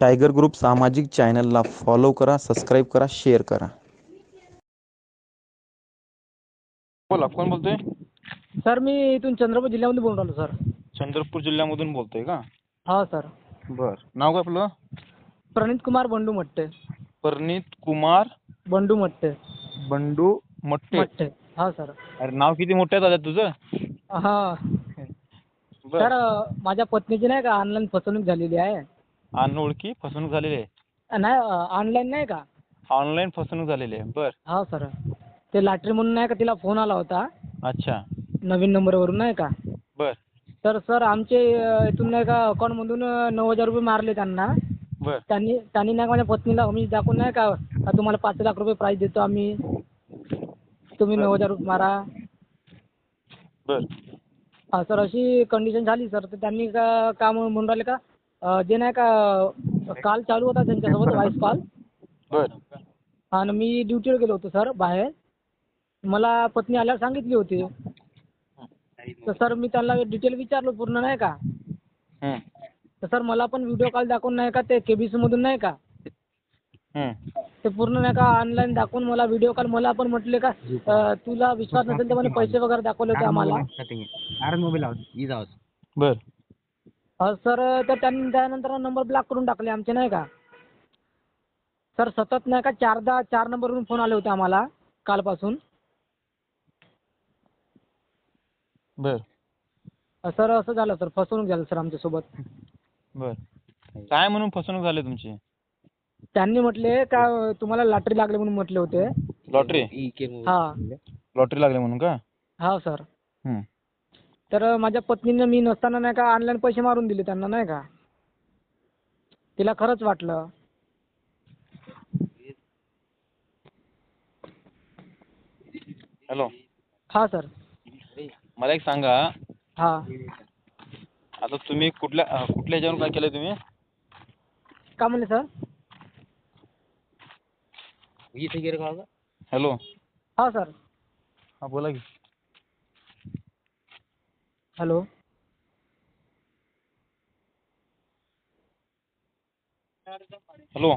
Tiger group सामाजिक चॅनलला follow करा सबस्क्राईब करा शेअर करा. बोला कोण बोलतोय? सर मी इथून चंद्रपूर जिल्ह्यामधून बोलून राहिलो सर. चंद्रपूर जिल्ह्यामधून बोलतोय का? हा सर. बर. नाव काय आपलं? प्रणित कुमार बंडू मट्टे. परनीत कुमार बंडू मट्टे. बंडू मट्टे. मट्टे. हा सर. अरे नाव किती मोठं आहे दादा तुझं? हा. बर. सर माझ्या पत्नीची नाही का ऑनलाईन फसवणूक झालेली आहे. अनोळखी फसवणूक झालेली आहे. नाही ऑनलाईन नाही का? ऑनलाईन फसवणूक झालेली आहे. बर. हा सर. ते लॉटरी म्हणून नाही का तिला फोन आला होता? अच्छा. नवीन नंबरवरून नाही का? बर. तर सर आमचे अं, इथून नाही का अकाउंटमधून नऊ हजार रुपये मारले त्यांना. बर. त्यांनी त्यांनी नाही का माझ्या पत्नीला मी दाखवून नाही का का तुम्हाला पाच लाख रुपये प्राईज देतो आम्ही. तुम्ही नऊ हजार रुपये मारा. बर. हा सर अशी कंडिशन झाली सर. तर त्यांनी का का म्हणून राहिले का? जे नाही का काल चालू होता त्यांच्यासोबत व्हॉइस कॉल. बर. आणि मी ड्युटीवर गेलो होतो सर बाहेर. मला पत्नी आल्यावर सांगितली होती. तर सर मी त्यांना डिटेल विचारलो पूर्ण नाही का? हं, तर सर मला पण व्हिडिओ कॉल दाखवून नाही का ते के बी सीमधून नाही का? हं. ते पूर्ण नाही का ऑनलाईन दाखवून मला व्हिडिओ कॉल मला पण म्हटले का अं, तुला विश्वास नसेल तर म्हणे पैसे वगैरे दाखवले होते आम्हाला. बर. सर तर त्यांनी त्यानंतर नंबर ब्लॉक करून टाकले आमचे नाही का? सर सतत नाही का चारदा चार नंबरवरून फोन आले होते आम्हाला कालपासून. बर. सर असं झालं सर फसवणूक झालं सर आमच्यासोबत. बर. काय म्हणून फसवणूक झाली तुमची? त्यांनी म्हटले का तुम्हाला लॉटरी लागली म्हणून म्हटले होते. लॉटरी के हा. लॉटरी लागली म्हणून का? हा सर. हं. तर माझ्या पत्नीनं मी नसताना नाही का ऑनलाईन पैसे मारून दिले त्यांना नाही का? तिला खरंच वाटलं. हॅलो हा सर मला एक सांगा. हा. आता तुम्ही कुठल्या अं, कुठल्या ह्याच्यावरून काय केलंय तुम्ही? का म्हणले सर इथे गेलं का? हॅलो हा सर हा बोला की. हॅलो. हॅलो.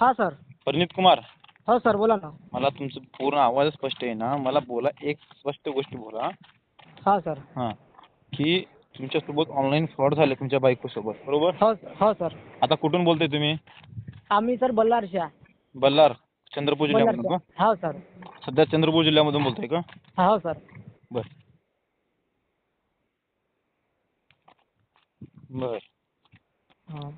हा सर. परनीत कुमार. हो सर बोला ना. मला तुमचं पूर्ण आवाज स्पष्ट आहे ना. मला बोला एक स्पष्ट गोष्ट बोला. हा सर. हां. की तुमच्यासोबत ऑनलाईन फ्रॉड झाले तुमच्या बायकोसोबत बरोबर? हो हो सर. आता कुठून बोलताय तुम्ही? आम्ही सर बल्लारशा बल्लार चंद्रपूर जिल्ह्यामधून बल्लारशा हो सर. का सध्या चंद्रपूर जिल्ह्यामधून बोलताय का? हो सर. बर. बर. हा.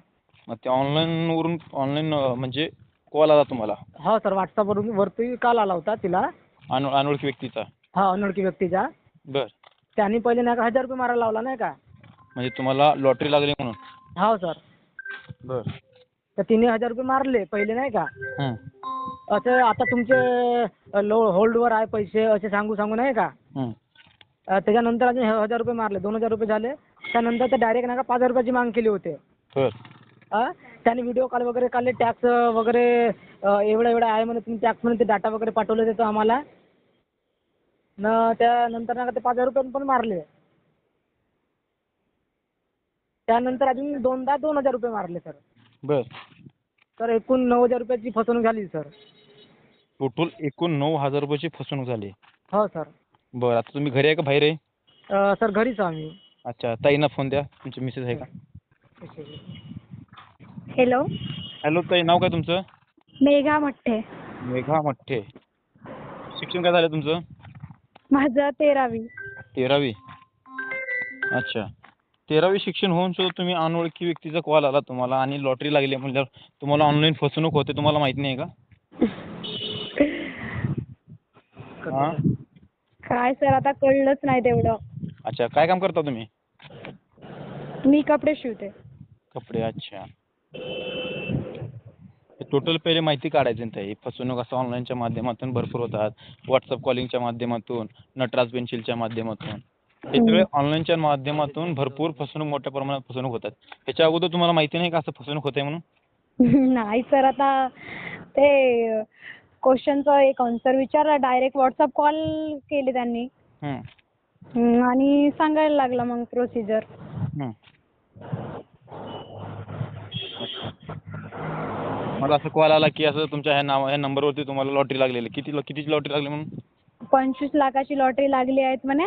मग ते ऑनलाईन वरून ऑनलाईन म्हणजे कॉल आला तुम्हाला? हो सर व्हॉट्सअपवरून वरती काल आला होता तिला. अन अनोळखी व्यक्तीचा? हा अनोळखी व्यक्तीचा. बर. त्यांनी पहिले नाही का हजार रुपये मारायला लावला नाही का? म्हणजे तुम्हाला लॉटरी लागली म्हणून? हो सर बर. तर तिने हजार रुपये मारले पहिले नाही का? हं, असं आता तुमचे लो होल्डवर आहे पैसे असे सांगू सांगू नाही का? हं. अं, त्याच्यानंतर अजून ह- हजार रुपये मारले दोन हजार रुपये झाले. त्यानंतर ते डायरेक्ट नाही का पाच हजार रुपयाची माग केली होते. बर. अं, त्याने व्हिडिओ कॉल वगैरे काढले टॅक्स वगैरे अं, एवढं एवढं आहे म्हणे तुम्ही टॅक्स म्हणून ते डाटा वगैरे पाठवले देतो आम्हाला. न त्यानंतर ना ते पाच हजार रुपये पण मारले. त्यानंतर अजून दोनदा दोन हजार रुपये मारले सर बर. तर एकूण नऊ हजार रुपयाची फसवणूक झाली सर टोटल एकूण नऊ हजार रुपयाची फसवणूक झाली. हो सर बरं आता तुम्ही घरी आहे का बाहेर आहे? अं, सर घरीच आहो आम्ही. अच्छा ताईंना फोन द्या. तुमची मिसेस आहे का? हॅलो हॅलो ताई नाव काय तुमचं? मेघा मठ्ठे. मेघा मठ्ठे. शिक्षण काय झालं तुमचं? माझं तेरावी. तेरावी? अच्छा. तेरावी शिक्षण होऊन सुद्धा तुम्ही अनोळखी व्यक्तीचा कॉल आला तुम्हाला आणि लॉटरी लागली म्हणल्यावर तुम्हाला ऑनलाईन फसवणूक होते तुम्हाला माहीत नाही का? हां काय सर आता कळलंच नाही तेवढं. अच्छा काय काम करता तुम्ही? मी कपडे शिवते. कपडे अच्छा. टोटल पहिले माहिती काढायची ना ताई. फसवणूक असं ऑनलाईनच्या माध्यमातून भरपूर होतात. व्हॉट्सअप कॉलिंगच्या माध्यमातून नटराज पेन्सिलच्या माध्यमातून. हे सगळे ऑनलाईनच्या माध्यमातून भरपूर फसवणूक मोठ्या प्रमाणात फसवणूक होतात. ह्याच्या अगोदर तुम्हाला माहिती नाही का असं फसवणूक होते म्हणून? नाही सर आता ते क्वेश्चनचं एक आन्सर विचारला. डायरेक्ट व्हॉट्सअप कॉल केले त्यांनी. हं, हम्म, आणि सांगायला लागला मग प्रोसिजर हं. मला असं कॉल आला की असं तुमच्या ह्या नाव ह्या नंबरवरती तुम्हाला लॉटरी लागलेली. किती कितीची लॉटरी लागली म्हणून? पंचवीस लाखाची लॉटरी लागली आहेत म्हणे.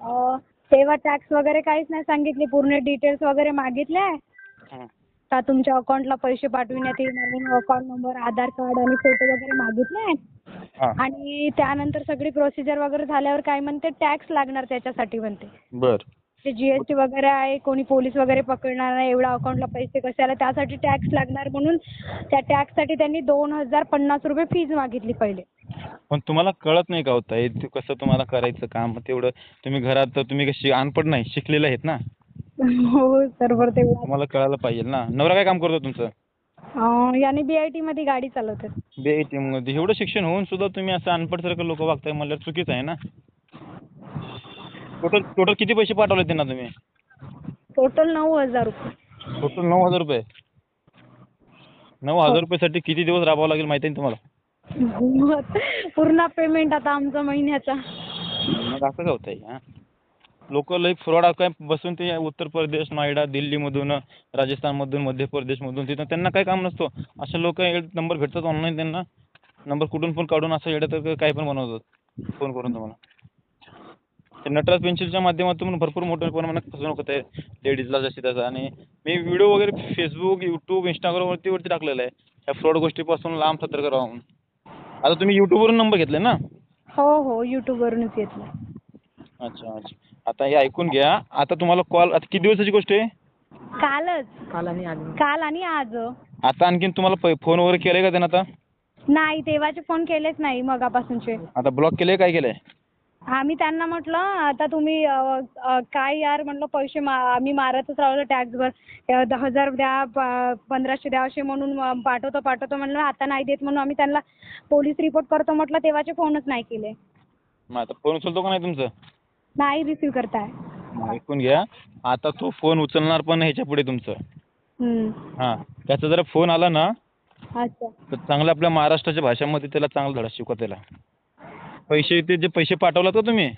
अं, तेव्हा टॅक्स वगैरे काहीच नाही सांगितली. पूर्ण डिटेल्स वगैरे मागितले. हं. का तुमच्या अकाउंटला पैसे पाठविण्यात येणार म्हणून अकाउंट नंबर आधार कार्ड आणि फोटो वगैरे मागितले. आणि त्यानंतर सगळी प्रोसिजर वगैरे झाल्यावर काय म्हणते टॅक्स लागणार त्याच्यासाठी म्हणते. बरं. ते जीएसटी वगैरे आहे कोणी पोलीस वगैरे पकडणार नाही एवढा अकाउंटला पैसे कसे आले त्यासाठी टॅक्स लागणार म्हणून त्या टॅक्ससाठी त्यांनी दोन हजार पन्नास रुपये फीज मागितली पहिले. पण तुम्हाला कळत नाही का होता हे कसं तुम्हाला करायचं काम? तेवढं तुम्ही घरात तर तुम्ही कशी अनपढ नाही शिकलेले आहेत ना? हो सर्वर तेवढा. तुम्हाला कळायला पाहिजे ना. नवरा काय काम करतो तुमचं? अं, याने बी आय टीमध्ये गाडी चालवतात. बी आयमध्ये. एवढं शिक्षण होऊन सुद्धा तुम्ही असं अनपढ सारखं लोक वागताय म्हणल्यावर चुकीचं आहे ना? टोटल टोटल किती पैसे पाठवले त्यांना तुम्ही? टोटल नऊ हजार रुपये. टोटल नऊ हजार रुपये? नऊ हजार रुपयासाठी किती दिवस राबावं लागेल माहिती आहे ना तुम्हाला? पूर्ण पेमेंट आता आमचा महिन्याचा. मग असं का होतंय हां? लोक लई फ्रॉड काय बसून ते उत्तर प्रदेश नोएडा दिल्लीमधून राजस्थानमधून मध्य प्रदेशमधून तिथं त्यांना काय काम नसतो. असे लोक नंबर भेटतात ऑनलाईन त्यांना. नंबर कुठून पण काढून असं येड्यात काय पण बनवतात. फोन करून तुम्हाला. ते नटराज पेन्सिलच्या माध्यमातून भरपूर मोठ्या प्रमाणात फसवणूक होते. लेडीजला जशी तसं. आणि मी व्हिडिओ वगैरे फेसबुक यूट्यूब इंस्टाग्रामवरती वरती टाकलेलं आहे. ह्या फ्रॉड गोष्टीपासून लांब सतर्क राहा म्हणून. आता तुम्ही यूट्यूबवरून नंबर घेतले ना? हो हो. यूट्यूबवरूनच घेतलं. अच्छा अच्छा. आता हे ऐकून घ्या. आता तुम्हाला कॉल आता किती दिवसाची गोष्ट आहे? कालच. काल आणि आज. काल आणि आज. आता आणखीन तुम्हाला फोन वगैरे केलंय का त्यानं आता? नाही तेव्हाचे फोन केलेच नाही मगापासूनचे. आता ब्लॉक केलंय काय केलंय आम्ही त्यांना म्हटलं आता तुम्ही अ, अ, काय यार म्हटलं पैसे मा आम्ही मारतच राहिलो टॅक्सवर अ, दहा हजार द्या प- पंधराशे द्या असे म्हणून पाठवतो पाठवतो म्हणलं आता नाही देत म्हणून आम्ही त्यांना पोलीस रिपोर्ट करतो म्हटलं तेव्हाचे फोनच नाही केले. मग आता फोन उचलतो का नाही तुमचं? नाही रिसीव करताय. ऐकून घ्या. आता तो फोन उचलणार पण नाही ह्याच्या पुढे तुमचं. हम्म. हां. त्याचा जरा फोन आला ना अच्छा. तर चांगलं आपल्या महाराष्ट्राच्या भाषेमध्ये त्याला चांगला धडा शिकवा त्याला. पैसे ते जे पैसे पाठवलात का तुम्ही?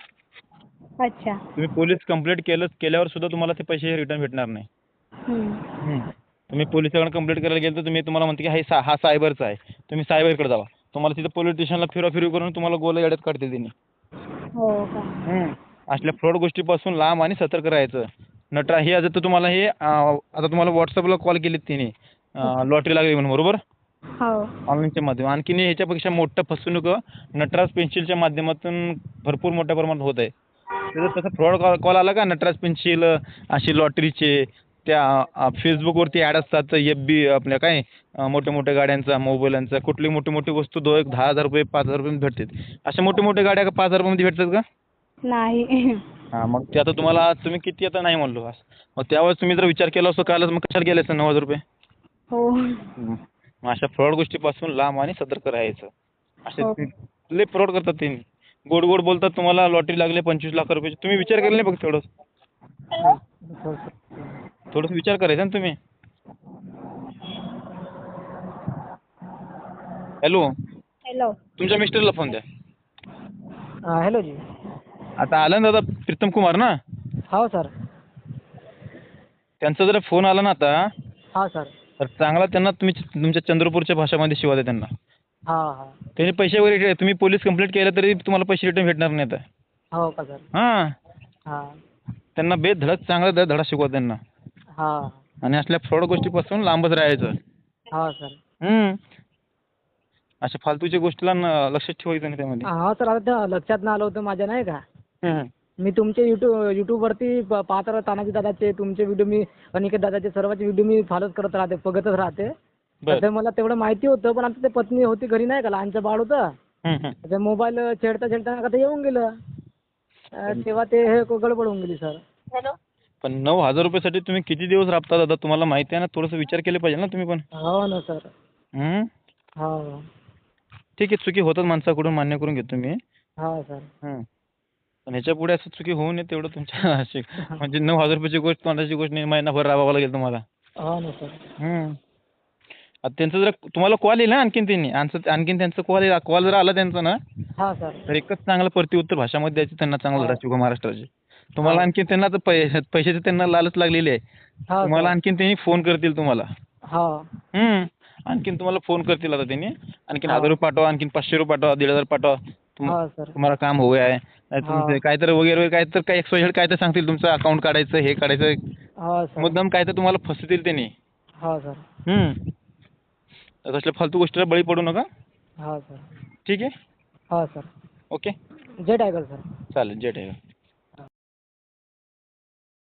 अच्छा. तुम्ही पोलीस कंप्लेंट केलं केल्यावर सुद्धा तुम्हाला ते पैसे रिटर्न भेटणार नाही. हम्म. तुम्ही पोलिसांकडे कंप्लेंट करायला गेलं तर तुम्ही तुम्हाला म्हणते की हा सा हा सायबरचा आहे. तुम्ही सायबरकडे जावा. तुम्हाला तिथं पोलीस स्टेशनला फिरवाफिरवी करून तुम्हाला गोल येड्यात काढतील त्यांनी हो का? असल्या फ्रॉड गोष्टीपासून लांब आणि सतर्क राहायचं. नटरा हे आता तुम्हाला हे अं, आता तुम्हाला व्हॉट्सअपला कॉल केलीत तिने. लॉटरी लागली म्हणून बरोबर? हो. ऑनलाईनच्या माध्यमातून आणखीन ह्याच्यापेक्षा मोठं फसवणूक नटराज पेन्सिलच्या माध्यमातून भरपूर मोठ्या प्रमाणात होत आहे. तसं फ्रॉड कॉल कॉल आला का? नटराज पेन्सिल अशी लॉटरीचे त्या फेसबुकवरती ॲड असतात एफ बी आपल्या काय अं, मोठ्या मोठ्या गाड्यांचा मोबाईलांचा. कुठली मोठी मोठी वस्तू दो एक दहा हजार रुपये पाच हजार रुपये भेटतात. अशा मोठ्या मोठ्या गाड्या का पाच हजार रुपयामध्ये भेटतात का? नाही. हां मग ते आता तुम्हाला तुम्ही किती आता नाही म्हणलो. आज मग त्यावेळेस तुम्ही जर विचार केला असतो कालच मग कशाला गेले असतं नऊ हजार रुपये? हो. मग अशा फ्रॉड गोष्टीपासून लांब आणि सतर्क राहायचं. असे हो. ते- लय फ्रॉड करतात ते. गोड गोड बोलतात तुम्हाला लॉटरी लागले पंचवीस लाख रुपयाची तुम्ही विचार केला नाही बघ तेवढं थोडंसं विचार करायचा ना तुम्ही. हॅलो. हॅलो. तुमच्या मिस्टरला फोन द्या. हॅलो जी. आता आला ना दादा प्रीतम कुमार ना? हो सर. त्यांचा जरा फोन आला ना आता. हा सर. तर चांगला त्यांना तुम्ही तुमच्या चंद्रपूरच्या भाषामध्ये शिवा द्या त्यांना. हा हा. त्यांनी पैसे वगैरे तुम्ही पोलीस कंप्लेंट केलं तरी तुम्हाला पैसे रिटर्न भेटणार नाही आता हो का सर? हां. हा. त्यांना बेधडक चांगला ध- धडा शिकवा त्यांना. हा. आणि असल्या फ्रॉड गोष्टीपासून लांबच राहायचं. हा सर. हम्म. अशा फालतूच्या गोष्टीला न- लक्षात ठेवायचं नाही त्यामध्ये. हा सर. आता लक्षात नाही आलं होतं माझ्या नाही का. मी तुमचे युट्यूब युट्यूबवरती प- पाहत राहतो तानाजी दादाचे तुमचे व्हिडिओ मी अनिकेत दादाचे सर्वांचे व्हिडिओ मी फॉलोच करत राहते बघतच राहते. तर मला तेवढं माहिती होतं पण आता ते पत्नी होती घरी नाही का लहानचं बाळ होतं. हम्म, हम्म. ते मोबाईल छेडता छेडता का ते येऊन गेलं. तेव्हा ते हे गडबड होऊन गेली सर पण नऊ हजार रुपयासाठी तुम्ही किती दिवस राबता दादा? तुम्हाला माहिती आहे ना थोडंसं विचार केले पाहिजे ना तुम्ही पण. हो ना सर हम्म? हो. ठीक आहे चुकी होतात माणसाकडून मान्य करून घेतो मी. हो सर हम्म. पण ह्याच्या पुढे असं चुकी होऊ नये तेवढं तुमच्या म्हणजे नऊ हजार रुपयाची गोष्ट तोंडाची गोष्ट नाही महिनाभर राबावं लागेल तुम्हाला. हो ना सर. हम्म. आता त्यांचं जर तुम्हाला कॉल येईल ना आणखीन त्यांनी. आणखीन आणखीन त्यांचं कॉल येईल. कॉल जर आला त्यांचा ना हा सर. तर एकच चांगलं प्रतिउत्तर भाषामध्ये द्यायचं त्यांना चांगलं शिकवा महाराष्ट्राची. तुम्हाला आणखीन त्यांना तर पै पैशाची त्यांना लालच लागलेली आहे. हो तुम्हाला सर आणखीन त्यांनी फोन करतील तुम्हाला. हो. हम्म. आणखीन तुम्हाला फोन करतील आता त्यांनी. आणखीन. हजार रुपये पाठवा आणखीन पाचशे रुपये पाठवा दीड हजार पाठवा. तुम्हाला काम हवं आहे. हा. तुमचं काय तर वगैरे वगैरे काय तर काय एक्सवाय काय तर सांगतील तुमचं अकाउंट काढायचं हे काढायचं. हो मुद्दाम काय तर तुम्हाला फसतील त्यांनी. हो सर. हम्म. तर तसल्या फालतू गोष्टीला बळी पडू नका. हो सर. ठीक आहे? हो सर. ओके. जय टायगर सर. चालेल जे टाईम